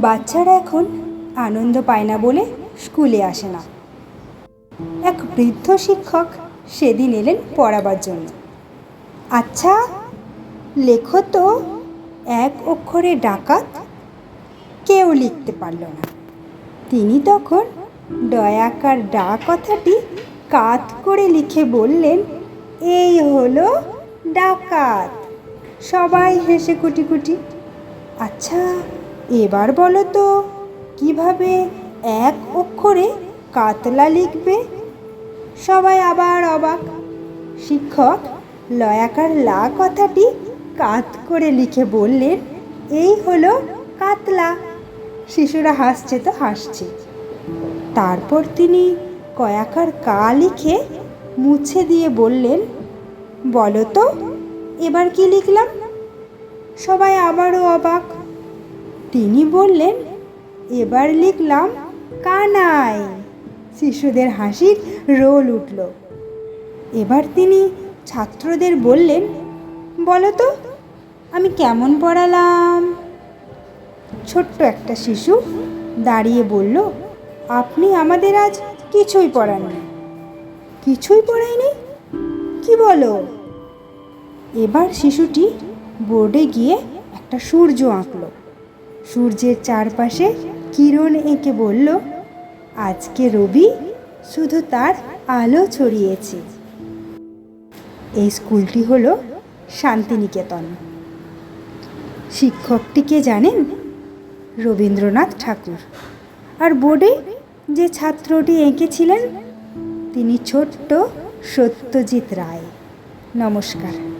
বাচ্চারা এখন আনন্দ পায় না বলে স্কুলে আসে না। এক বৃদ্ধ শিক্ষক সেদিন এলেন পড়াবার জন্য। আচ্ছা লেখো তো, এক অক্ষরে ডাকাত কেউ লিখতে পারল না। তিনি তখন দয়াকার ডা কথাটি কাত করে লিখে বললেন, এই হলো ডাকাত। সবাই হেসে কুটি কুটি আচ্ছা এবার বলো তো, কীভাবে এক অক্ষরে কাতলা লিখবে? সবাই আবার অবাক। শিক্ষক লয়াকার লা কথাটি কাত করে লিখে বললেন, এই হলো কাতলা। শিশুরা হাসছে তো হাসছে। তারপর তিনি কয়াকার কা লিখে মুছে দিয়ে বললেন, বলো তো, এবার কি লিখলাম? সবাই আবারও অবাক। তিনি বললেন, এবার লিখলাম কানাই। শিশুদের হাসির রোল উঠল। এবার তিনি ছাত্রদের বললেন, বলো তো, আমি কেমন পড়ালাম? ছোট্ট একটা শিশু দাঁড়িয়ে বলল, আপনি আমাদের আজ কিছুই পড়াননি। কিছুই পড়ায়নি কি বলো? এবার শিশুটি বোর্ডে গিয়ে একটা সূর্য আঁকলো। সূর্যের চারপাশে কিরণ এঁকে বলল, আজকে রবি শুধু তার আলো ছড়িয়েছে। এই স্কুলটি হলো শান্তিনিকেতন। শিক্ষকটিকে জানেন? রবীন্দ্রনাথ ঠাকুর। আর বোর্ডে যে ছাত্রটি এঁকেছিলেন, তিনি ছোট্ট সত্যজিৎ রায়। নমস্কার।